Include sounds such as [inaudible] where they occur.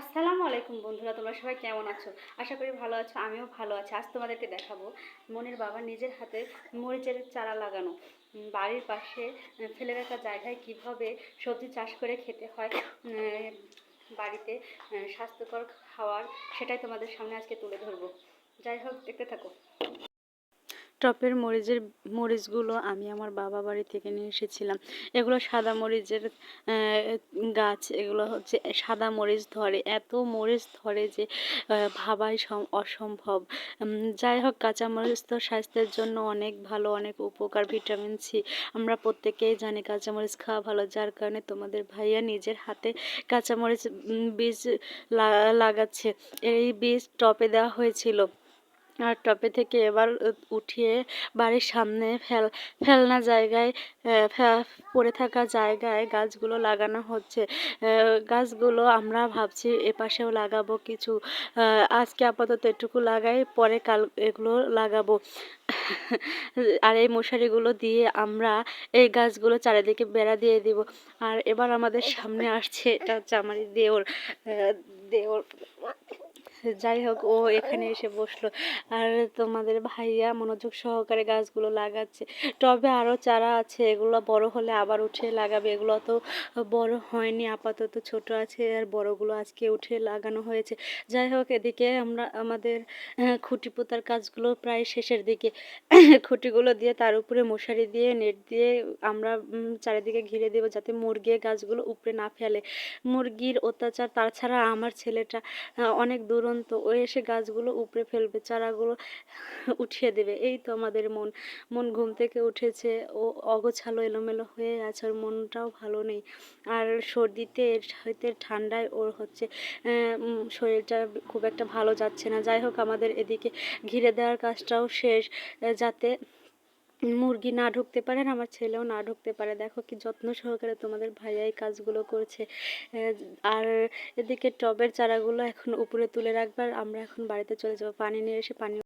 আসসালামু আলাইকুম বন্ধুরা, তোমরা সবাই কেমন আছো? আশা করি ভালো আছো, আমিও ভালো আছি। আজ তোমাদেরকে দেখাবো মনির বাবা নিজের হাতে মরিচের চারা লাগানো। বাড়ির পাশে ফেলে রাখা জায়গায় কীভাবে সবজি চাষ করে খেতে হয় বাড়িতে স্বাস্থ্যকর খাওয়ার, সেটাই তোমাদের সামনে আজকে তুলে ধরবো। যাই হোক, দেখতে থাকো। টপের মরিচের, মরিচগুলো আমি আমার বাবা বাড়ি থেকে নিয়ে এসেছিলাম। এগুলো সাদা মরিচের গাছ, এগুলো হচ্ছে সাদা মরিচ ধরে। এত মরিচ ধরে যে ভাবাই সম- অসম্ভব। যাই হোক, কাঁচা মরিচ তো স্বাস্থ্যের জন্য অনেক ভালো, অনেক উপকার, ভিটামিন সি। আমরা প্রত্যেকেই জানি কাঁচা মরিচ খাওয়া ভালো, যার কারণে তোমাদের ভাইয়া নিজের হাতে কাঁচা মরিচ বীজ লাগা- লাগাচ্ছে। এই বীজ টপে দেওয়া হয়েছিল। আর টপে থেকে এবার উঠিয়ে বাড়ির সামনে ফেল, ফেলনা জায়গায় পড়ে থাকা জায়গায় গাছগুলো লাগানো হচ্ছে। গাছগুলো আমরা ভাবছি এপাশেও লাগাবো কিছু। আজকে আপাতত এটুকু লাগাই, পরে কাল এগুলো লাগাবো। আর এই মশারিগুলো দিয়ে আমরা এই গাছগুলো চারিদিকে বেড়া দিয়ে দিব। আর এবার আমাদের সামনে আসছে, এটা হচ্ছে আমারই দেওর দেওর যাই হোক, ও এখানে এসে বসল। আর তোমাদের ভাইয়া মনোযোগ সহকারে গাছগুলো লাগাচ্ছে। টবে আরও চারা আছে, এগুলো বড় হলে আবার উঠে লাগাবে। এগুলো তো বড় হয়নি, আপাতত ছোট আছে, আর বড়গুলো আজকে উঠে লাগানো হয়েছে। যাই হোক, এদিকে আমরা, আমাদের খুঁটি পোতার কাজগুলো প্রায় শেষের দিকে। খুঁটিগুলো দিয়ে তার উপরে মশারি দিয়ে, নেট দিয়ে আমরা চারিদিকে ঘিরে দেবো যাতে মুরগি গাছগুলো উপরে না ফেলে। মুরগির অত্যাচার তাছাড়া আমার ছেলেটা অনেক অনেক দুরন্ত ও এসে গাছগুলো উপড়ে ফেলবে, চারাগুলো [laughs] উঠিয়ে দেবে। এই তো আমাদের মন। মন ঘুম থেকে উঠেছে, ও অগোছালো, এলোমেলো হয়ে আছে, ওর মনটাও ভালো নেই। আর সর্দিতে হইতে ঠান্ডায় ওর হচ্ছে শরীরটা খুব একটা ভালো যাচ্ছে না। যাই হোক, আমাদের এদিকে ঘিরে দেওয়ার কাজটাও শেষ যাতে মুরগি না ঢুকতে পারেন আমার ছেলেও না ঢুকতে পারে। দেখো কি যত্ন সহকারে তোমাদের ভাইয়া এই কাজগুলো করছে। আর এদিকে টবের চারাগুলো এখন উপরে তুলে রাখবার আমরা এখন বাড়িতে চলে যাব। পানি নিয়ে এসে পানি